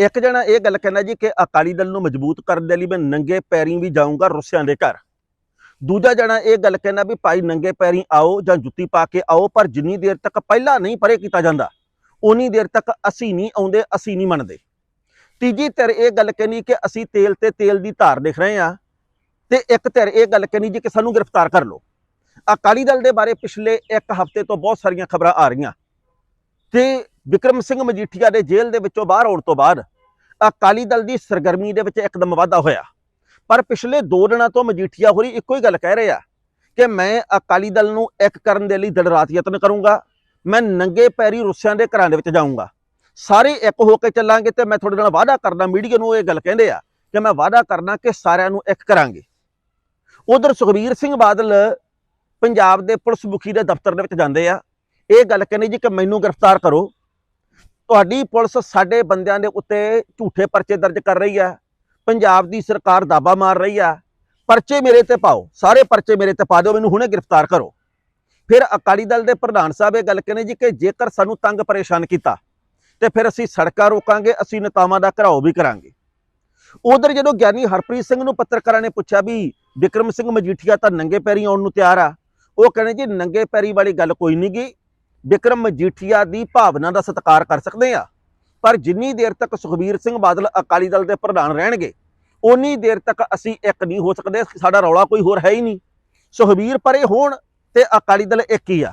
ਇੱਕ ਜਣਾ ਇਹ ਗੱਲ ਕਹਿੰਦਾ ਜੀ ਕਿ ਅਕਾਲੀ ਦਲ ਨੂੰ ਮਜ਼ਬੂਤ ਕਰਨ ਦੇ ਲਈ ਮੈਂ ਨੰਗੇ ਪੈਰੀਂ ਵੀ ਜਾਊਂਗਾ ਰੁੱਸਿਆਂ ਦੇ ਘਰ। ਦੂਜਾ ਜਣਾ ਇਹ ਗੱਲ ਕਹਿੰਦਾ ਵੀ ਭਾਈ ਨੰਗੇ ਪੈਰੀਂ ਆਓ ਜਾਂ ਜੁੱਤੀ ਪਾ ਕੇ ਆਓ, ਪਰ ਜਿੰਨੀ ਦੇਰ ਤੱਕ ਪਹਿਲਾਂ ਨਹੀਂ ਪਰੇ ਕੀਤਾ ਜਾਂਦਾ ਉਨੀ ਦੇਰ ਤੱਕ ਅਸੀਂ ਨਹੀਂ ਆਉਂਦੇ, ਅਸੀਂ ਨਹੀਂ ਮੰਨਦੇ। ਤੀਜੀ ਧਿਰ ਇਹ ਗੱਲ ਕਹਿੰਦੀ ਕਿ ਅਸੀਂ ਤੇਲ ਤੇ ਤੇਲ ਦੀ ਧਾਰ ਦੇਖ ਰਹੇ ਹਾਂ ਤੇ ਇੱਕ ਧਿਰ ਇਹ ਗੱਲ ਕਹਿੰਦੀ ਜੀ ਕਿ ਸਾਨੂੰ ਗ੍ਰਿਫਤਾਰ ਕਰ ਲਓ। ਅਕਾਲੀ ਦਲ ਦੇ ਬਾਰੇ ਪਿਛਲੇ ਇੱਕ ਹਫ਼ਤੇ ਤੋਂ ਬਹੁਤ ਸਾਰੀਆਂ ਖਬਰਾਂ ਆ ਰਹੀਆਂ। ਤੇ ਵਿਕਰਮ ਸਿੰਘ ਮਜੀਠੀਆ ਦੇ ਜੇਲ੍ਹ ਦੇ ਵਿੱਚੋਂ ਬਾਹਰ ਆਉਣ ਤੋਂ ਬਾਅਦ ਅਕਾਲੀ ਦਲ ਦੀ ਸਰਗਰਮੀ ਦੇ ਵਿੱਚ ਇੱਕਦਮ ਵਾਧਾ ਹੋਇਆ। ਪਰ ਪਿਛਲੇ 2 ਦਿਨਾਂ ਤੋਂ ਮਜੀਠੀਆ ਹੋਰੀ ਇੱਕੋ ਹੀ ਗੱਲ ਕਹਿ ਰਹੇ ਆ ਕਿ ਮੈਂ ਅਕਾਲੀ ਦਲ ਨੂੰ ਇੱਕ ਕਰਨ ਦੇ ਲਈ ਦਿਨ ਰਾਤ ਯਤਨ ਕਰੂੰਗਾ, ਮੈਂ ਨੰਗੇ ਪੈਰੀ ਰੁੱਸਿਆਂ ਦੇ ਘਰਾਂ ਦੇ ਵਿੱਚ ਜਾਊਂਗਾ। ਸਾਰੇ ਇੱਕ ਹੋ ਕੇ ਚੱਲਾਂਗੇ ਤੇ ਮੈਂ ਤੁਹਾਡੇ ਨਾਲ ਵਾਅਦਾ ਕਰਦਾ, ਮੀਡੀਆ ਨੂੰ ਇਹ ਗੱਲ ਕਹਿੰਦੇ ਆ ਕਿ ਮੈਂ ਵਾਅਦਾ ਕਰਨਾ ਕਿ ਸਾਰਿਆਂ ਨੂੰ ਇੱਕ ਕਰਾਂਗੇ। ਉਧਰ ਸੁਖਬੀਰ ਸਿੰਘ ਬਾਦਲ ਪੰਜਾਬ ਦੇ ਪੁਲਿਸ ਮੁਖੀ ਦੇ ਦਫ਼ਤਰ ਦੇ ਵਿੱਚ ਜਾਂਦੇ ਆ। ਇਹ ਗੱਲ ਕਹਿੰਦੇ ਜੀ ਕਿ ਮੈਨੂੰ ਗ੍ਰਿਫਤਾਰ ਕਰੋ। ਤੁਹਾਡੀ ਪੁਲਿਸ ਸਾਡੇ ਬੰਦਿਆਂ ਦੇ ਉੱਤੇ ਝੂਠੇ ਪਰਚੇ ਦਰਜ ਕਰ ਰਹੀ ਆ। ਪੰਜਾਬ ਦੀ ਸਰਕਾਰ ਦਾਬਾ ਮਾਰ ਰਹੀ ਆ। ਪਰਚੇ ਮੇਰੇ ਤੇ ਪਾਓ, ਸਾਰੇ ਪਰਚੇ ਮੇਰੇ ਤੇ ਪਾ ਦਿਓ, ਮੈਨੂੰ ਹੁਣੇ ਗ੍ਰਿਫਤਾਰ ਕਰੋ। ਫਿਰ ਅਕਾਲੀ ਦਲ ਦੇ ਪ੍ਰਧਾਨ ਸਾਹਿਬ ਇਹ ਗੱਲ ਕਹਿੰਦੇ ਜੀ ਕਿ ਜੇਕਰ ਸਾਨੂੰ ਤੰਗ ਪਰੇਸ਼ਾਨ ਕੀਤਾ, ਤੇ ਫਿਰ ਅਸੀਂ ਸੜਕਾਂ ਰੋਕਾਂਗੇ, ਅਸੀਂ ਨੇਤਾਵਾਂ ਦਾ ਘਰਾਓ ਵੀ ਕਰਾਂਗੇ। ਉਧਰ ਜਦੋਂ ਗਿਆਨੀ ਹਰਪ੍ਰੀਤ ਸਿੰਘ ਨੂੰ ਪੱਤਰਕਾਰਾਂ ਨੇ ਪੁੱਛਿਆ ਵੀ ਵਿਕਰਮ ਸਿੰਘ ਮਜੀਠੀਆ ਤਾਂ ਨੰਗੇ ਪੈਰੀ ਆਉਣ ਨੂੰ ਤਿਆਰ ਆ, ਉਹ ਕਹਿੰਦੇ ਜੀ ਨੰਗੇ ਪੈਰੀ ਵਾਲੀ ਗੱਲ ਕੋਈ ਨਹੀਂ ਗੀ। ਵਿਕਰਮ ਮਜੀਠੀਆ ਦੀ ਭਾਵਨਾ ਦਾ ਸਤਿਕਾਰ ਕਰ ਸਕਦੇ ਆ। ਪਰ ਜਿੰਨੀ ਦੇਰ ਤੱਕ ਸੁਖਬੀਰ ਸਿੰਘ ਬਾਦਲ ਅਕਾਲੀ ਦਲ ਦੇ ਪ੍ਰਧਾਨ ਰਹਿਣਗੇ ਉਨੀ ਦੇਰ ਤੱਕ ਅਸੀਂ ਇੱਕ ਨਹੀਂ ਹੋ ਸਕਦੇ, ਸਾਡਾ ਰੌਲਾ ਕੋਈ ਹੋਰ ਹੈ ਹੀ ਨਹੀਂ। ਸੁਖਬੀਰ ਪਰੇ ਹੋਣ ਤੇ ਅਕਾਲੀ ਦਲ ਇੱਕ ਹੀ ਆ।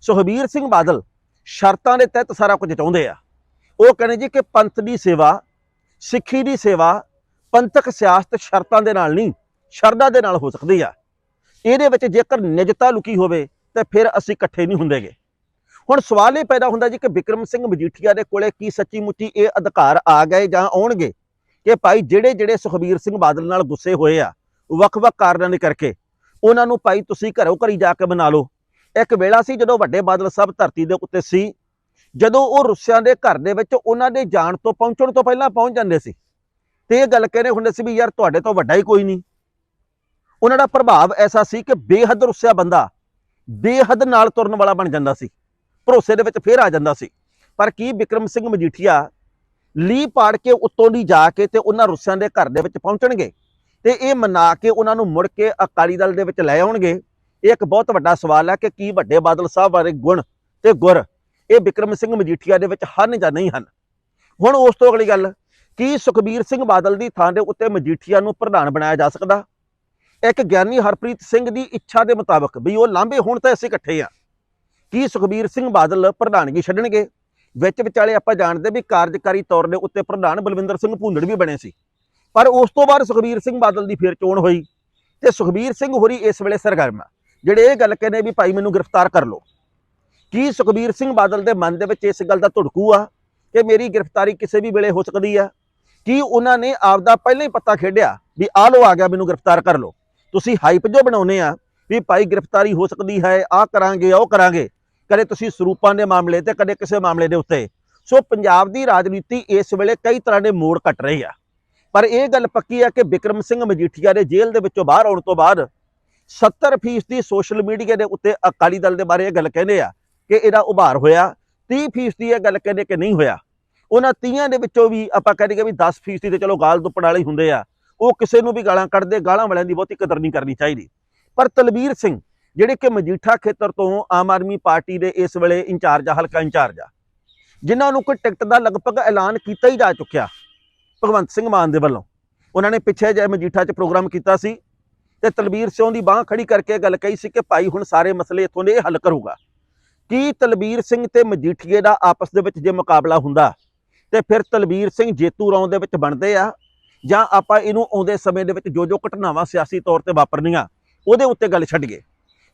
ਸੁਖਬੀਰ ਸਿੰਘ ਬਾਦਲ ਸ਼ਰਤਾਂ ਦੇ ਤਹਿਤ ਸਾਰਾ ਕੁਝ ਚਾਹੁੰਦੇ ਆ। ਉਹ ਕਹਿੰਦੇ ਜੀ ਕਿ ਪੰਥ ਦੀ ਸੇਵਾ, ਸਿੱਖੀ ਦੀ ਸੇਵਾ ਪੰਥਕ ਸਿਆਸਤ ਸ਼ਰਤਾਂ ਦੇ ਨਾਲ ਨਹੀਂ, ਸ਼ਰਧਾ ਦੇ ਨਾਲ ਹੋ ਸਕਦੀ ਆ। ਇਹਦੇ ਵਿੱਚ ਜੇਕਰ ਨਿਜਤਾ ਲੁਕੀ ਹੋਵੇ ਤੇ ਫਿਰ ਅਸੀਂ ਇਕੱਠੇ ਨਹੀਂ ਹੁੰਦੇਗੇ। ਹੁਣ ਸਵਾਲ ਇਹ ਪੈਦਾ ਹੁੰਦਾ ਜੀ ਕਿ ਵਿਕਰਮ ਸਿੰਘ ਮਜੀਠੀਆ ਦੇ ਕੋਲੇ ਕੀ ਸੱਚੀ ਮੁੱਚੀ ਇਹ ਅਧਿਕਾਰ ਆ ਗਏ ਜਾਂ ਆਉਣਗੇ? ਕਿ ਭਾਈ ਜਿਹੜੇ ਜਿਹੜੇ ਸੁਖਬੀਰ ਸਿੰਘ ਬਾਦਲ ਨਾਲ ਗੁੱਸੇ ਹੋਏ ਆ, ਵੱਖ-ਵੱਖ ਕਾਰਨਾਂ ਦੇ ਕਰਕੇ, ਉਹਨਾਂ ਨੂੰ ਭਾਈ ਤੁਸੀਂ ਘਰੋਂ ਘਰੀ ਜਾ ਕੇ ਬਣਾ ਲਓ। ਇੱਕ ਵੇਲਾ ਸੀ ਜਦੋਂ ਵੱਡੇ ਬਾਦਲ ਸਾਹਿਬ ਧਰਤੀ ਦੇ ਉੱਤੇ ਸੀ, ਜਦੋਂ ਉਹ ਰੁੱਸਿਆਂ ਦੇ ਘਰ ਦੇ ਵਿੱਚ ਉਹਨਾਂ ਦੇ ਜਾਣ ਤੋਂ ਪਹੁੰਚਣ ਤੋਂ ਪਹਿਲਾਂ ਪਹੁੰਚ ਜਾਂਦੇ ਸੀ। ਤੇ ਇਹ ਗੱਲ ਕਹਿੰਦੇ ਹੁੰਦੇ ਸੀ ਵੀ ਯਾਰ ਤੁਹਾਡੇ ਤੋਂ ਵੱਡਾ ਹੀ ਕੋਈ ਨਹੀਂ। ਉਹਨਾਂ ਦਾ ਪ੍ਰਭਾਵ ਐਸਾ ਸੀ ਕਿ ਬੇਹੱਦ ਰੁੱਸਿਆ ਬੰਦਾ, ਬੇਹੱਦ ਨਾਲ ਤੁਰਨ ਵਾਲਾ ਬਣ ਜਾਂਦਾ ਸੀ। ਭਰੋਸੇ ਦੇ ਵਿੱਚ ਫੇਰ ਆ ਜਾਂਦਾ ਸੀ। ਪਰ ਕੀ ਵਿਕਰਮ ਸਿੰਘ ਮਜੀਠੀਆ ਲੀ ਪਾੜ ਕੇ ਉੱਤੋਂ ਦੀ ਜਾ ਕੇ ਤੇ ਉਹਨਾਂ ਰੁੱਸਿਆਂ ਦੇ ਘਰ ਦੇ ਵਿੱਚ ਪਹੁੰਚਣਗੇ ਤੇ ਇਹ ਮਨਾ ਕੇ ਉਹਨਾਂ ਨੂੰ ਮੁੜ ਕੇ ਅਕਾਲੀ ਦਲ ਦੇ ਵਿੱਚ ਲੈ ਆਉਣਗੇ? ਇਹ ਇੱਕ ਬਹੁਤ ਵੱਡਾ ਸਵਾਲ ਹੈ ਕਿ ਕੀ ਵੱਡੇ ਬਾਦਲ ਸਾਹਿਬ ਬਾਰੇ ਗੁਣ ਤੇ ਗੁਰ ਇਹ ਵਿਕਰਮ ਸਿੰਘ ਮਜੀਠੀਆ ਦੇ ਵਿੱਚ ਹਨ ਜਾਂ ਨਹੀਂ ਹਨ? ਹੁਣ ਉਸ ਤੋਂ ਅਗਲੀ ਗੱਲ, ਕੀ ਸੁਖਬੀਰ ਸਿੰਘ ਬਾਦਲ ਦੀ ਥਾਂ ਦੇ ਉੱਤੇ ਮਜੀਠੀਆ ਨੂੰ ਪ੍ਰਧਾਨ ਬਣਾਇਆ ਜਾ ਸਕਦਾ? ਇੱਕ ਗਿਆਨੀ ਹਰਪ੍ਰੀਤ ਸਿੰਘ ਦੀ ਇੱਛਾ ਦੇ ਮੁਤਾਬਕ ਵੀ ਉਹ ਲਾਂਭੇ ਹੋਣ ਤਾਂ ਅਸੀਂ ਇਕੱਠੇ ਆ ਕੀ ਸੁਖਬੀਰ ਸਿੰਘ ਬਾਦਲ ਪ੍ਰਧਾਨਗੀ ਛੱਡਣਗੇ? ਵਿੱਚ ਵਿਚਾਲੇ ਆਪਾਂ ਜਾਣਦੇ ਵੀ ਕਾਰਜਕਾਰੀ ਤੌਰ ਦੇ ਉੱਤੇ ਪ੍ਰਧਾਨ ਬਲਵਿੰਦਰ ਸਿੰਘ ਭੁੰਦੜ ਵੀ ਬਣੇ ਸੀ। ਪਰ ਉਸ ਤੋਂ ਬਾਅਦ ਸੁਖਬੀਰ ਸਿੰਘ ਬਾਦਲ ਦੀ ਫੇਰ ਚੋਣ ਹੋਈ ਤੇ ਸੁਖਬੀਰ ਸਿੰਘ ਹੋਰੀ ਇਸ ਵੇਲੇ ਸਰਗਰਮ ਆ। ਜਿਹੜੇ ਇਹ ਗੱਲ ਕਹਿੰਦੇ ਵੀ ਭਾਈ ਮੈਨੂੰ ਗ੍ਰਿਫਤਾਰ ਕਰ ਲਓ। ਕੀ ਸੁਖਬੀਰ ਸਿੰਘ ਬਾਦਲ ਦੇ ਮਨ ਦੇ ਵਿੱਚ ਇਸ ਗੱਲ ਦਾ ਧੁੜਕੂ ਆ ਕਿ ਮੇਰੀ ਗ੍ਰਿਫਤਾਰੀ ਕਿਸੇ ਵੀ ਵੇਲੇ ਹੋ ਸਕਦੀ ਆ? ਕੀ ਉਹਨਾਂ ਨੇ ਆਪਦਾ ਪਹਿਲਾਂ ਹੀ ਪੱਤਾ ਖੇਡਿਆ ਵੀ ਆ ਲੋ ਆ ਗਿਆ, ਮੈਨੂੰ ਗ੍ਰਿਫਤਾਰ ਕਰ ਲਓ? ਤੁਸੀਂ ਹਾਈਪ ਜੋ ਬਣਾਉਨੇ ਆ ਵੀ ਭਾਈ ਗ੍ਰਿਫਤਾਰੀ ਹੋ ਸਕਦੀ ਹੈ ਆ ਕਰਾਂਗੇ, ਉਹ ਕਰਾਂਗੇ। ਕਦੇ ਤੁਸੀਂ ਸਰੂਪਾਂ ਦੇ ਮਾਮਲੇ ਤੇ ਕਦੇ ਕਿਸੇ ਮਾਮਲੇ ਦੇ ਉੱਤੇ। ਸੋ ਪੰਜਾਬ ਦੀ ਰਾਜਨੀਤੀ ਇਸ ਵੇਲੇ ਕਈ ਤਰ੍ਹਾਂ ਦੇ ਮੋੜ ਕੱਟ ਰਹੀ ਆ। ਪਰ ਇਹ ਗੱਲ ਪੱਕੀ ਆ ਕਿ ਵਿਕਰਮ ਸਿੰਘ ਮਜੀਠੀਆ ਦੇ ਜੇਲ੍ਹ ਦੇ ਵਿੱਚੋਂ ਬਾਹਰ ਆਉਣ ਤੋਂ ਬਾਅਦ 70% ਦੀ ਸੋਸ਼ਲ ਮੀਡੀਆ ਦੇ ਉੱਤੇ ਅਕਾਲੀ ਦਲ ਦੇ ਬਾਰੇ ਇਹ ਗੱਲ ਕਹਿੰਦੇ ਆ ਕਿ ਇਹਦਾ ਉਭਾਰ ਹੋਇਆ 30% ਦੀ ਇਹ ਗੱਲ ਕਹਿੰਦੇ ਕਿ ਨਹੀਂ ਹੋਇਆ। ਉਹਨਾਂ 30 ਦੇ ਵਿੱਚੋਂ ਵੀ ਆਪਾਂ ਕਹਿੰਦੇ ਕਿ ਵੀ 10% ਤੇ ਚਲੋ ਗਾਲ ਦੁੱਪਣ ਵਾਲੇ ਹੁੰਦੇ ਆ। ਉਹ ਕਿਸੇ ਨੂੰ ਵੀ ਗਾਲਾਂ ਕੱਢਦੇ, ਗਾਲਾਂ ਵਾਲਿਆਂ ਦੀ ਬਹੁਤੀ ਕਦਰ ਨਹੀਂ ਕਰਨੀ ਚਾਹੀਦੀ। ਪਰ ਤਲਵੀਰ ਸਿੰਘ ਜਿਹੜੇ ਕਿ ਮਜੀਠਾ ਖੇਤਰ ਤੋਂ ਆਮ ਆਦਮੀ ਪਾਰਟੀ ਦੇ ਇਸ ਵੇਲੇ ਇੰਚਾਰਜ ਆ, ਹਲਕਾ ਇੰਚਾਰਜ ਆ, ਜਿਨ੍ਹਾਂ ਨੂੰ ਕੋਈ ਟਿਕਟ ਦਾ ਲਗਭਗ ਐਲਾਨ ਕੀਤਾ ਹੀ ਜਾ ਚੁੱਕਿਆ ਭਗਵੰਤ ਸਿੰਘ ਮਾਨ ਦੇ ਵੱਲੋਂ। ਉਹਨਾਂ ਨੇ ਪਿੱਛੇ ਜੇ ਮਜੀਠਾ 'ਚ ਪ੍ਰੋਗਰਾਮ ਕੀਤਾ ਸੀ ਤੇ ਤਲਬੀਰ ਸਿੰਘ ਦੀ ਬਾਹ ਖੜੀ ਕਰਕੇ ਇਹ ਗੱਲ ਕਹੀ ਸੀ ਕਿ ਭਾਈ ਹੁਣ ਸਾਰੇ ਮਸਲੇ ਇਥੋਂ ਦੇ ਹੱਲ ਕਰੂਗਾ। ਕੀ ਤਲਬੀਰ ਸਿੰਘ ਤੇ ਮਜੀਠੀਏ ਦਾ ਆਪਸ ਦੇ ਵਿੱਚ ਜੇ ਮੁਕਾਬਲਾ ਹੁੰਦਾ ਤੇ ਫਿਰ ਤਲਬੀਰ ਸਿੰਘ ਜੇਤੂ ਰੌਂ ਦੇ ਵਿੱਚ ਬਣਦੇ ਆ ਜਾਂ ਆਪਾਂ ਇਹਨੂੰ ਆਉਂਦੇ ਸਮੇਂ ਦੇ ਵਿੱਚ ਜੋ ਜੋ ਘਟਨਾਵਾਂ ਸਿਆਸੀ ਤੌਰ ਤੇ ਵਾਪਰਨੀਆਂ, ਉਹਦੇ ਉੱਤੇ ਗੱਲ ਛੱਡੀਏ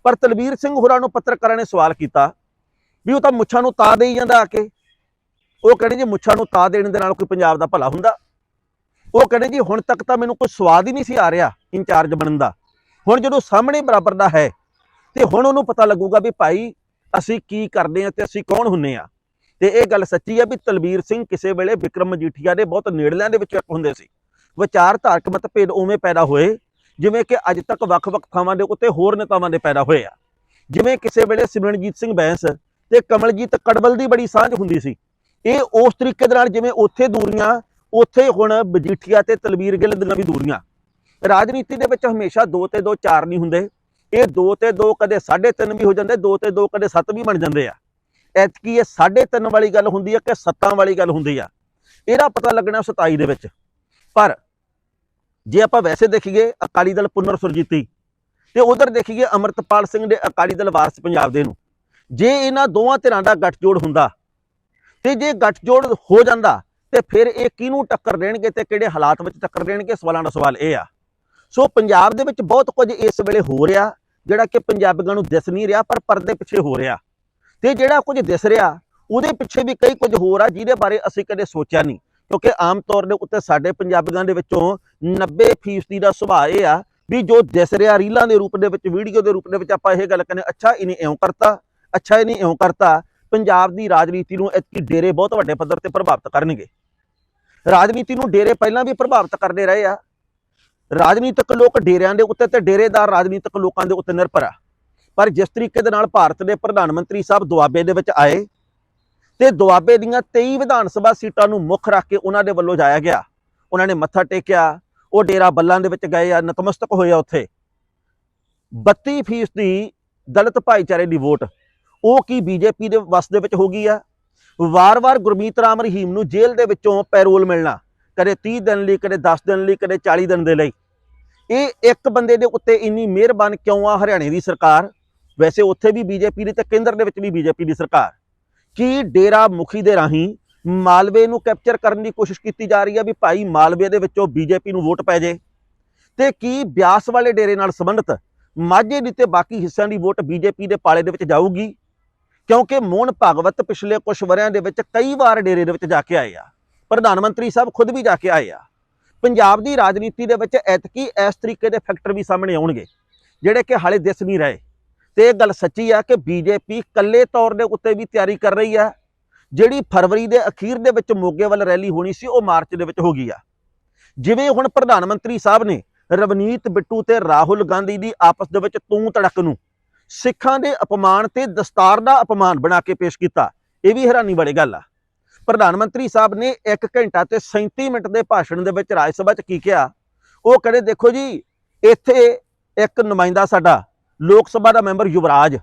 ਪਰ ਤਲਵੀਰ ਸਿੰਘ ਹੋਰਾਂ ਨੂੰ ਪੱਤਰਕਾਰਾਂ ਨੇ ਸਵਾਲ ਕੀਤਾ ਵੀ ਉਹ ਤਾਂ ਮੁੱਛਾਂ ਨੂੰ ਤਾ ਦੇਈ ਜਾਂਦਾ ਆ ਕੇ। ਉਹ ਕਹਿੰਦੇ ਜੀ ਮੁੱਛਾਂ ਨੂੰ ਤਾ ਦੇਣ ਦੇ ਨਾਲ ਕੋਈ ਪੰਜਾਬ ਦਾ ਭਲਾ ਹੁੰਦਾ। ਉਹ ਕਹਿੰਦੇ ਜੀ ਹੁਣ ਤੱਕ ਤਾਂ ਮੈਨੂੰ ਕੋਈ ਸਵਾਦ ਹੀ ਨਹੀਂ ਸੀ ਆ ਰਿਹਾ ਇੰਚਾਰਜ ਬਣਨ ਦਾ। ਹੁਣ ਜਦੋਂ ਸਾਹਮਣੇ ਬਰਾਬਰ ਦਾ ਹੈ ਤੇ ਹੁਣ ਉਹਨੂੰ ਪਤਾ ਲੱਗੂਗਾ ਵੀ ਭਾਈ ਅਸੀਂ ਕੀ ਕਰਦੇ ਆ ਤੇ ਅਸੀਂ ਕੌਣ ਹੁੰਨੇ ਆ। ਤੇ ਇਹ ਗੱਲ ਸੱਚੀ ਆ ਵੀ ਤਲਵੀਰ ਸਿੰਘ ਕਿਸੇ ਵੇਲੇ ਵਿਕਰਮ ਮਜੀਠੀਆ ਦੇ ਬਹੁਤ ਨੇੜਲਿਆਂ ਦੇ ਵਿੱਚੋਂ ਇੱਕ ਹੁੰਦੇ ਸੀ। ਵਿਚਾਰਧਾਰਕ ਮਤਭੇਦ ਉਵੇਂ ਪੈਦਾ ਹੋਏ ਜਿਵੇਂ ਕਿ ਅੱਜ ਤੱਕ ਵੱਖ-ਵੱਖ ਥਾਵਾਂ ਦੇ ਉੱਤੇ ਹੋਰ ਨੇਤਾਵਾਂ ਦੇ ਪੈਦਾ ਹੋਏ ਆ। ਜਿਵੇਂ ਕਿਸੇ ਵੇਲੇ ਸਿਮਰਨਜੀਤ ਸਿੰਘ ਬੈਂਸ ਤੇ ਕਮਲਜੀਤ ਕੜਵਲ ਦੀ ਬੜੀ ਸਾਂਝ ਹੁੰਦੀ ਸੀ। ਇਹ ਉਸ ਤਰੀਕੇ ਦੇ ਨਾਲ ਜਿਵੇਂ ਉੱਥੇ ਦੂਰੀਆਂ, ਉੱਥੇ ਹੁਣ ਮਜੀਠੀਆ ਤੇ ਤਲਵੀਰ ਗਿੱਲ ਦੀਆਂ ਵੀ ਦੂਰੀਆਂ। ਰਾਜਨੀਤੀ ਦੇ ਵਿੱਚ ਹਮੇਸ਼ਾ 2 ਤੇ 2 4 ਨਹੀਂ ਹੁੰਦੇ। ਇਹ 2 ਤੇ 2 ਕਦੇ 3.5 ਵੀ ਹੋ ਜਾਂਦੇ 2 ਤੇ 2 ਕਦੇ 7 ਵੀ ਬਣ ਜਾਂਦੇ ਆ। ਐਤਕੀ ਇਹ 3.5 ਵਾਲੀ ਗੱਲ ਹੁੰਦੀ ਆ ਕਿ 7 ਵਾਲੀ ਗੱਲ ਹੁੰਦੀ ਆ। ਇਹਦਾ ਪਤਾ ਲੱਗਣਾ 27 ਦੇ ਵਿੱਚ। ਪਰ ਜੇ ਆਪਾਂ ਵੈਸੇ ਦੇਖੀਏ ਅਕਾਲੀ ਦਲ ਪੁਨਰ ਸੁਰਜੀਤੀ ਤੇ ਉਧਰ ਦੇਖੀਏ ਅਮਰਤਪਾਲ ਸਿੰਘ ਦੇ ਅਕਾਲੀ ਦਲ ਵਾਰਸ ਪੰਜਾਬ ਦੇ ਨੂੰ, ਜੇ ਇਹਨਾਂ ਦੋਵਾਂ ਧਿਰਾਂ ਦਾ ਗੱਠਜੋੜ ਹੁੰਦਾ ਤੇ ਜੇ ਗੱਠਜੋੜ ਹੋ ਜਾਂਦਾ ਤੇ ਫਿਰ ਇਹ ਕਿਹਨੂੰ ਟੱਕਰ ਦੇਣਗੇ ਤੇ ਕਿਹੜੇ ਹਾਲਾਤ ਵਿੱਚ ਟੱਕਰ ਦੇਣਗੇ, ਸਵਾਲਾਂ ਦਾ ਸਵਾਲ ਇਹ ਆ। ਸੋ ਪੰਜਾਬ ਦੇ ਵਿੱਚ ਬਹੁਤ ਕੁਝ ਇਸ ਵੇਲੇ ਹੋ ਰਿਹਾ, ਜਿਹੜਾ ਕਿ ਪੰਜਾਬੀਆਂ ਨੂੰ ਦਿਸ ਨਹੀਂ ਰਿਹਾ, ਪਰ ਪਰਦੇ ਪਿੱਛੇ ਹੋ ਰਿਹਾ। ਤੇ ਜਿਹੜਾ ਕੁਝ ਦਿਸ ਰਿਹਾ, ਉਹਦੇ ਪਿੱਛੇ ਵੀ ਕਈ ਕੁਝ ਹੋਰ ਆ, ਜਿਹਦੇ ਬਾਰੇ ਅਸੀਂ ਕਦੇ ਸੋਚਿਆ ਨਹੀਂ। ਕਿਉਂਕਿ ਆਮ ਤੌਰ ਦੇ ਉੱਤੇ ਸਾਡੇ ਪੰਜਾਬੀਆਂ ਦੇ ਵਿੱਚੋਂ 90% ਦਾ ਸੁਭਾਅ ਇਹ ਆ ਵੀ ਜੋ ਦਿਸ ਰਿਹਾ ਰੀਲਾਂ ਦੇ ਰੂਪ ਦੇ ਵਿੱਚ, ਵੀਡੀਓ ਦੇ ਰੂਪ ਦੇ ਵਿੱਚ ਆਪਾਂ ਇਹ ਗੱਲ ਕਹਿੰਦੇ ਅੱਛਾ, ਇਹਨੇ ਇਉਂ ਕਰਤਾ, ਅੱਛਾ, ਇਹਨੇ ਇਉਂ ਕਰਤਾ, ਪੰਜਾਬ ਦੀ ਰਾਜਨੀਤੀ ਨੂੰ ਇਤਕੀ ਡੇਰੇ ਬਹੁਤ ਵੱਡੇ ਪੱਧਰ ਤੇ ਪ੍ਰਭਾਵਿਤ ਕਰਨਗੇ। ਰਾਜਨੀਤੀ ਨੂੰ ਡੇਰੇ ਪਹਿਲਾਂ ਵੀ ਪ੍ਰਭਾਵਿਤ ਕਰਦੇ ਰਹੇ ਆ। ਰਾਜਨੀਤਿਕ ਲੋਕ ਡੇਰਿਆਂ ਦੇ ਉੱਤੇ ਤੇ ਡੇਰੇਦਾਰ ਰਾਜਨੀਤਿਕ ਲੋਕਾਂ ਦੇ ਉੱਤੇ ਨਿਰਭਰ ਆ। ਪਰ ਜਿਸ ਤਰੀਕੇ ਦੇ ਨਾਲ ਭਾਰਤ ਦੇ ਪ੍ਰਧਾਨ ਮੰਤਰੀ ਸਾਹਿਬ ਦੁਆਬੇ ਦੇ ਵਿੱਚ ਆਏ ਤੇ ਦੁਆਬੇ ਦੀਆਂ 23 ਵਿਧਾਨ ਸਭਾ ਸੀਟਾਂ ਨੂੰ ਮੁੱਖ ਰੱਖ ਕੇ ਉਹਨਾਂ ਦੇ ਵੱਲੋਂ ਜਾਇਆ ਗਿਆ। ਉਹਨਾਂ ਨੇ ਮੱਥਾ ਟੇਕਿਆ, ਉਹ ਡੇਰਾ ਬੱਲਾਂ ਦੇ ਵਿੱਚ ਗਏ ਆ, ਨਤਮਸਤਕ ਹੋਏ ਆ ਉੱਥੇ। 32% ਦੀ ਦਲਿਤ ਭਾਈਚਾਰੇ ਦੀ ਵੋਟ, ਉਹ ਕੀ ਬੀਜੇਪੀ ਦੇ ਵਸ ਦੇ ਵਿੱਚ ਹੋ ਗਈ ਆ? ਵਾਰ-ਵਾਰ ਗੁਰਮੀਤ ਰਾਮ ਰਹੀਮ ਨੂੰ ਜੇਲ੍ਹ ਦੇ ਵਿੱਚੋਂ ਪੈਰੋਲ ਮਿਲਣਾ, ਕਦੇ 30 ਦਿਨ ਲਈ, ਕਦੇ 10 ਦਿਨ ਲਈ, ਕਦੇ 40 ਦਿਨ ਦੇ ਲਈ। ਇਹ ਇੱਕ ਬੰਦੇ ਦੇ ਉੱਤੇ ਇੰਨੀ ਮਿਹਰਬਾਨ ਕਿਉਂ ਆ ਹਰਿਆਣੇ ਦੀ ਸਰਕਾਰ? ਵੈਸੇ ਉੱਥੇ ਵੀ ਬੀਜੇਪੀ ਦੀ ਤੇ ਕੇਂਦਰ ਦੇ ਵਿੱਚ ਵੀ ਬੀਜੇਪੀ ਦੀ ਸਰਕਾਰ। ਕੀ ਡੇਰਾ ਮੁਖੀ ਦੇ ਰਾਹੀਂ ਮਾਲਵੇ ਨੂੰ ਕੈਪਚਰ ਕਰਨ ਦੀ ਕੋਸ਼ਿਸ਼ ਕੀਤੀ ਜਾ ਰਹੀ ਹੈ ਵੀ ਭਾਈ ਮਾਲਵੇ ਦੇ ਵਿੱਚੋਂ ਬੀਜੇਪੀ ਨੂੰ ਵੋਟ ਪੈ ਜੇ? ਤੇ ਕੀ ਬਿਆਸ ਵਾਲੇ ਡੇਰੇ ਨਾਲ ਸੰਬੰਧਿਤ ਮਾਝੇ ਦੀ ਤੇ ਬਾਕੀ ਹਿੱਸਿਆਂ ਦੀ ਵੋਟ ਬੀਜੇਪੀ ਦੇ ਪਾਲੇ ਦੇ ਵਿੱਚ ਜਾਊਗੀ? ਕਿਉਂਕਿ ਮੋਹਨ ਭਾਗਵਤ ਪਿਛਲੇ ਕੁਝ ਵਰਿਆਂ ਦੇ ਵਿੱਚ ਕਈ ਵਾਰ ਡੇਰੇ ਦੇ ਵਿੱਚ ਜਾ ਕੇ ਆਏ ਆ। ਪ੍ਰਧਾਨ ਮੰਤਰੀ ਸਾਹਿਬ ਖੁਦ ਵੀ ਜਾ ਕੇ ਆਏ ਆ। ਪੰਜਾਬ ਦੀ ਰਾਜਨੀਤੀ ਦੇ ਵਿੱਚ ਐਤਕੀ ਇਸ ਤਰੀਕੇ ਦੇ ਫੈਕਟਰ ਵੀ ਸਾਹਮਣੇ ਆਉਣਗੇ, ਜਿਹੜੇ ਕਿ ਹਾਲੇ ਦਿਸ ਨਹੀਂ ਰਹੇ। ਤੇ ਇਹ ਗੱਲ ਸੱਚੀ ਆ ਕਿ ਬੀਜੇਪੀ ਕੱਲੇ ਤੌਰ ਦੇ ਉੱਤੇ ਵੀ ਤਿਆਰੀ ਕਰ ਰਹੀ ਆ। ਜਿਹੜੀ ਫਰਵਰੀ ਦੇ ਅਖੀਰ ਦੇ ਵਿੱਚ ਮੋਗੇ ਵੱਲ ਰੈਲੀ ਹੋਣੀ ਸੀ, ਉਹ ਮਾਰਚ ਦੇ ਵਿੱਚ ਹੋ ਗਈ ਆ। ਜਿਵੇਂ ਹੁਣ ਪ੍ਰਧਾਨ ਮੰਤਰੀ ਸਾਹਿਬ ਨੇ ਰਵਨੀਤ ਬਿੱਟੂ ਤੇ ਰਾਹੁਲ ਗਾਂਧੀ ਦੀ ਆਪਸ ਦੇ ਵਿੱਚ ਤੂੰ ਤੜਕ ਨੂੰ ਸਿੱਖਾਂ ਦੇ ਅਪਮਾਨ ਤੇ ਦਸਤਾਰ ਦਾ ਅਪਮਾਨ ਬਣਾ ਕੇ ਪੇਸ਼ ਕੀਤਾ, ਇਹ ਵੀ ਹੈਰਾਨੀ ਵਾਲੀ ਗੱਲ ਆ। ਪ੍ਰਧਾਨ ਮੰਤਰੀ ਸਾਹਿਬ ਨੇ 1 ਘੰਟਾ ਤੇ 37 ਮਿੰਟ ਦੇ ਭਾਸ਼ਣ ਦੇ ਵਿੱਚ ਰਾਜ ਸਭਾ 'ਚ ਕੀ ਕਿਹਾ? ਉਹ ਕਹਿੰਦੇ, ਦੇਖੋ ਜੀ, ਇੱਥੇ ਇੱਕ ਨੁਮਾਇੰਦਾ ਸਾਡਾ ਲੋਕ ਸਭਾ ਦਾ ਮੈਂਬਰ ਯੁਵਰਾਜ।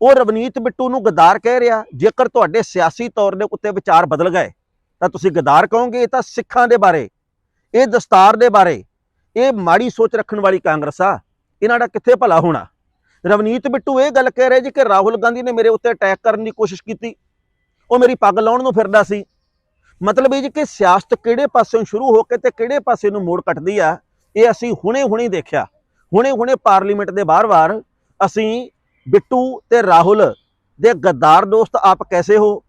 ਉਹ ਰਵਨੀਤ ਬਿੱਟੂ ਨੂੰ ਗਦਾਰ ਕਹਿ ਰਿਹਾ, ਜੇਕਰ ਤੁਹਾਡੇ ਸਿਆਸੀ ਤੌਰ ਦੇ ਉੱਤੇ ਵਿਚਾਰ ਬਦਲ ਗਏ, ਤਾਂ ਤੁਸੀਂ ਗਦਾਰ ਕਹੋਗੇ ਇਹ ਤਾਂ ਸਿੱਖਾਂ ਦੇ ਬਾਰੇ, ਇਹ ਦਸਤਾਰ ਦੇ ਬਾਰੇ, ਇਹ ਮਾੜੀ ਸੋਚ ਰੱਖਣ ਵਾਲੀ ਕਾਂਗਰਸ ਆ, ਇਹਨਾਂ ਦਾ ਕਿੱਥੇ ਭਲਾ ਹੋਣਾ? ਰਵਨੀਤ ਬਿੱਟੂ ਇਹ ਗੱਲ ਕਹਿ ਰਿਹਾ ਜੀ ਕਿ ਰਾਹੁਲ ਗਾਂਧੀ ਨੇ ਮੇਰੇ ਉੱਤੇ ਅਟੈਕ ਕਰਨ ਦੀ ਕੋਸ਼ਿਸ਼ ਕੀਤੀ, ਉਹ ਮੇਰੀ ਪੱਗ ਲਾਉਣ ਨੂੰ ਫਿਰਦਾ ਸੀ। ਮਤਲਬ ਇਹ ਜੀ ਕਿ ਸਿਆਸਤ ਕਿਹੜੇ ਪਾਸਿਓਂ ਸ਼ੁਰੂ ਹੋ ਕੇ ਤੇ ਕਿਹੜੇ ਪਾਸੇ ਨੂੰ ਮੋੜ ਕੱਟਦੀ ਆ, ਇਹ ਅਸੀਂ ਹੁਣੇ-ਹੁਣੇ ਦੇਖਿਆ। ਹੁਣੇ-ਹੁਣੇ ਪਾਰਲੀਮੈਂਟ ਦੇ ਬਾਹਰ-ਬਾਹਰ ਅਸੀਂ ਬਿੱਟੂ ਤੇ ਰਾਹੁਲ ਦੇ ਗੱਦਾਰ ਦੋਸਤ ਆਪ ਕੈਸੇ ਹੋ?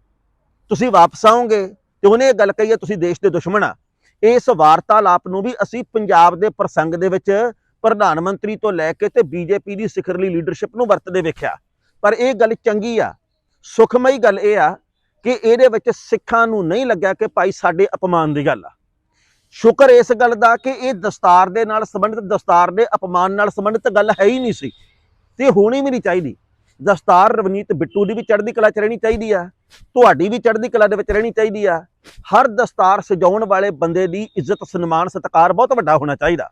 ਤੁਸੀਂ ਵਾਪਸ ਆਓਗੇ ਤੇ ਉਹਨੇ ਇਹ ਗੱਲ ਕਹੀ ਹੈ, ਤੁਸੀਂ ਦੇਸ਼ ਦੇ ਦੁਸ਼ਮਣ ਆ। ਇਸ ਵਾਰਤਾਲਾਪ ਨੂੰ ਵੀ ਅਸੀਂ ਪੰਜਾਬ ਦੇ ਪ੍ਰਸੰਗ ਦੇ ਵਿੱਚ ਪ੍ਰਧਾਨ ਮੰਤਰੀ ਤੋਂ ਲੈ ਕੇ ਤੇ ਬੀਜੇਪੀ ਦੀ ਸਿਖਰਲੀ ਲੀਡਰਸ਼ਿਪ ਨੂੰ ਵਰਤਦੇ ਵੇਖਿਆ। ਪਰ ਇਹ ਗੱਲ ਚੰਗੀ ਆ। ਸੁਖਮਈ ਗੱਲ ਇਹ ਆ ਕਿ ਇਹਦੇ ਵਿੱਚ ਸਿੱਖਾਂ ਨੂੰ ਨਹੀਂ ਲੱਗਿਆ ਕਿ ਭਾਈ ਸਾਡੇ ਅਪਮਾਨ ਦੀ ਗੱਲ ਆ। ਸ਼ੁਕਰ ਇਸ ਗੱਲ ਦਾ ਕਿ ਇਹ ਦਸਤਾਰ ਦੇ ਨਾਲ ਸੰਬੰਧਿਤ ਦਸਤਾਰ ਦੇ ਅਪਮਾਨ ਨਾਲ ਸੰਬੰਧਿਤ ਗੱਲ ਹੈ ਹੀ ਨਹੀਂ ਸੀ। ਤੇ ਹੋਣੀ ਵੀ ਨਹੀਂ ਚਾਹੀਦੀ। ਦਸਤਾਰ ਰਵਨੀਤ ਬਿੱਟੂ ਦੀ ਵੀ ਚੜ੍ਹਦੀ ਕਲਾ ਚ ਰਹਿਣੀ ਚਾਹੀਦੀ ਆ, ਤੁਹਾਡੀ ਵੀ ਚੜ੍ਹਦੀ ਕਲਾ ਦੇ ਵਿੱਚ ਰਹਿਣੀ ਚਾਹੀਦੀ ਆ। ਹਰ ਦਸਤਾਰ ਸਜਾਉਣ ਵਾਲੇ ਬੰਦੇ ਦੀ ਇੱਜ਼ਤ, ਸਨਮਾਨ, ਸਤਿਕਾਰ ਬਹੁਤ ਵੱਡਾ ਹੋਣਾ ਚਾਹੀਦਾ।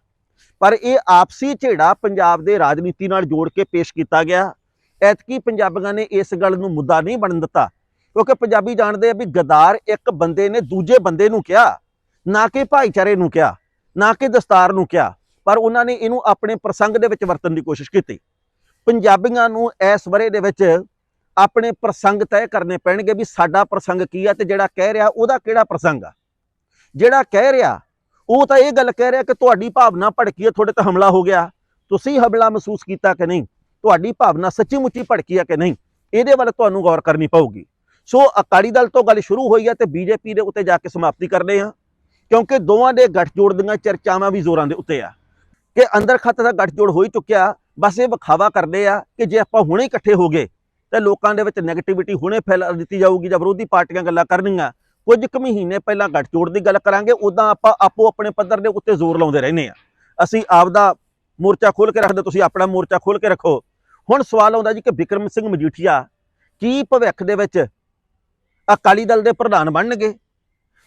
ਪਰ ਇਹ ਆਪਸੀ ਝੇੜਾ ਪੰਜਾਬ ਦੇ ਰਾਜਨੀਤੀ ਨਾਲ ਜੋੜ ਕੇ ਪੇਸ਼ ਕੀਤਾ ਗਿਆ। ਐਤਕੀ ਪੰਜਾਬੀਆਂ ਨੇ ਇਸ ਗੱਲ ਨੂੰ ਮੁੱਦਾ ਨਹੀਂ ਬਣਨ ਦਿੱਤਾ। ਕਿਉਂਕਿ ਪੰਜਾਬੀ ਜਾਣਦੇ ਆ ਵੀ ਗਦਾਰ ਇੱਕ ਬੰਦੇ ਨੇ ਦੂਜੇ ਬੰਦੇ ਨੂੰ ਕਿਹਾ। ਨਾ ਕਿ ਭਾਈਚਾਰੇ ਨੂੰ ਕਿਹਾ, ਨਾ ਕਿ ਦਸਤਾਰ ਨੂੰ ਕਿਹਾ, ਪਰ ਉਹਨਾਂ ਨੇ ਇਹਨੂੰ ਆਪਣੇ ਪ੍ਰਸੰਗ ਦੇ ਵਿੱਚ ਵਰਤਣ ਦੀ ਕੋਸ਼ਿਸ਼ ਕੀਤੀ। ਪੰਜਾਬੀਆਂ ਨੂੰ ਇਸ ਵਰੇ ਦੇ ਵਿੱਚ ਆਪਣੇ ਪ੍ਰਸੰਗ ਤੈਅ ਕਰਨੇ ਪੈਣਗੇ ਵੀ ਸਾਡਾ ਪ੍ਰਸੰਗ ਕੀ ਆ ਤੇ ਜਿਹੜਾ ਕਹਿ ਰਿਹਾ ਉਹਦਾ ਕਿਹੜਾ ਪ੍ਰਸੰਗ ਆ। ਜਿਹੜਾ ਕਹਿ ਰਿਹਾ, ਉਹ ਤਾਂ ਇਹ ਗੱਲ ਕਹਿ ਰਿਹਾ ਕਿ ਤੁਹਾਡੀ ਭਾਵਨਾ ਭੜਕੀ ਹੈ ਤੁਹਾਡੇ ਤੇ ਹਮਲਾ ਹੋ ਗਿਆ। ਤੁਸੀਂ ਹਮਲਾ ਮਹਿਸੂਸ ਕੀਤਾ ਕਿ ਨਹੀਂ? ਤੁਹਾਡੀ ਭਾਵਨਾ ਸੱਚੀ ਮੁੱਚੀ ਭੜਕੀ ਹੈ ਕਿ ਨਹੀਂ? ਇਹਦੇ ਵੱਲ ਤੁਹਾਨੂੰ ਗੌਰ ਕਰਨੀ ਪਊਗੀ। ਸੋ ਅਕਾਲੀ ਦਲ ਤੋਂ ਗੱਲ ਸ਼ੁਰੂ ਹੋਈ ਹੈ ਤੇ ਬੀਜੇਪੀ ਦੇ ਉੱਤੇ ਜਾ ਕੇ ਸਮਾਪਤੀ ਕਰਦੇ ਹਾਂ ਕਿਉਂਕਿ ਦੋਵਾਂ ਦੇ ਗੱਠਜੋੜ ਦੀਆਂ ਚਰਚਾਵਾਂ ਵੀ ਜ਼ੋਰਾਂ ਦੇ ਉੱਤੇ ਆ। ਕਿ ਅੰਦਰ ਖੱਤ ਦਾ ਗੱਠਜੋੜ ਹੋ ਹੀ ਚੁੱਕਿਆ, ਬਸ ਇਹ ਵਿਖਾਵਾ ਕਰਦੇ ਆ ਕਿ ਜੇ ਆਪਾਂ ਹੁਣੇ ਇਕੱਠੇ ਹੋ ਗਏ, ਤੇ ਲੋਕਾਂ ਦੇ ਵਿੱਚ ਨੈਗੇਟਿਵਿਟੀ ਹੁਣੇ ਫੈਲਾ ਦਿੱਤੀ ਜਾਊਗੀ ਜਾਂ ਵਿਰੋਧੀ ਪਾਰਟੀਆਂ ਗੱਲਾਂ ਕਰਨਗੀਆਂ ਕੁਝ ਕੁ ਮਹੀਨੇ ਪਹਿਲਾਂ ਗੱਠਜੋੜ ਦੀ ਗੱਲ ਕਰਾਂਗੇ, ਉਦਾਂ ਆਪਾਂ ਆਪੋ ਆਪਣੇ ਪੱਧਰ ਦੇ ਉੱਤੇ ਜ਼ੋਰ ਲਾਉਂਦੇ ਰਹਿੰਦੇ ਆ। ਅਸੀਂ ਆਪਦਾ ਮੋਰਚਾ ਖੋਲ ਕੇ ਰੱਖਦੇ, ਤੁਸੀਂ ਆਪਣਾ ਮੋਰਚਾ ਖੋਲ ਕੇ ਰੱਖੋ। ਹੁਣ ਸਵਾਲ ਆਉਂਦਾ ਜੀ ਕਿ ਵਿਕਰਮ ਸਿੰਘ ਮਜੀਠੀਆ ਕੀ ਭਵਿੱਖ ਦੇ ਵਿੱਚ ਅਕਾਲੀ ਦਲ ਦੇ ਪ੍ਰਧਾਨ ਬਣਨਗੇ?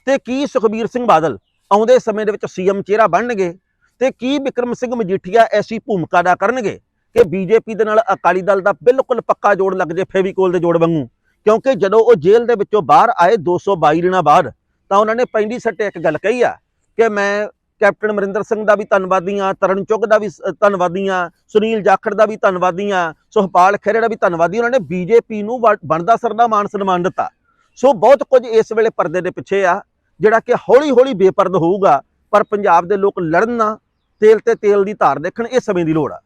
ਤੇ ਕੀ ਸੁਖਬੀਰ ਸਿੰਘ ਬਾਦਲ ਆਉਂਦੇ ਸਮੇਂ ਦੇ ਵਿੱਚ ਸੀਐਮ ਚਿਹਰਾ ਬਣਨਗੇ? ਤੇ ਕੀ ਵਿਕਰਮ ਸਿੰਘ ਮਜੀਠੀਆ ਐਸੀ ਭੂਮਿਕਾ ਅਦਾ ਕਰਨਗੇ ਕਿ ਬੀਜੇਪੀ ਦੇ ਨਾਲ ਅਕਾਲੀ ਦਲ ਦਾ ਬਿਲਕੁਲ ਪੱਕਾ ਜੋੜ ਲੱਗ ਜੇ ਫੇਵੀਕੋਲ ਦੇ ਜੋੜ ਵਾਂਗੂ? ਕਿਉਂਕਿ ਜਦੋਂ ਉਹ ਜੇਲ੍ਹ ਦੇ ਵਿੱਚੋਂ ਬਾਹਰ ਆਏ 222 ਦਿਨਾਂ ਬਾਅਦ, ਤਾਂ ਉਹਨਾਂ ਨੇ ਪਹਿਲੀ ਸੱਟੇ ਇੱਕ ਗੱਲ ਕਹੀ ਆ ਕਿ ਮੈਂ ਕੈਪਟਨ ਅਮਰਿੰਦਰ ਸਿੰਘ ਦਾ ਵੀ ਧੰਨਵਾਦੀ ਹਾਂ, ਤਰਨ ਚੁੱਗ ਦਾ ਵੀ ਸ- ਧੰਨਵਾਦੀ ਹਾਂ, ਸੁਨੀਲ ਜਾਖੜ ਦਾ ਵੀ ਧੰਨਵਾਦੀ ਹਾਂ, ਸੁਖਪਾਲ ਖਹਿਰੇ ਦਾ ਵੀ ਧੰਨਵਾਦੀ ਉਹਨਾਂ ਨੇ ਬੀਜੇਪੀ ਨੂੰ ਬ- ਬਣਦਾ ਸਰਦਾ ਮਾਨ ਸਨਮਾਨ ਦਿੱਤਾ। ਸੋ ਬਹੁਤ ਕੁਝ ਇਸ ਵੇਲੇ ਪਰਦੇ ਦੇ ਪਿੱਛੇ ਆ। ਜਿਹੜਾ ਕਿ ਹੌਲੀ ਹੌਲੀ ਬੇਪਰਦ ਹੋਊਗਾ, ਪਰ ਪੰਜਾਬ ਦੇ ਲੋਕ ਲੜਨ ਨਾ, ਤੇਲ ਤੇ ਤੇਲ ਦੀ ਧਾਰ ਦੇਖਣ, ਇਹ ਸਮੇਂ ਦੀ ਲੋੜ ਆ।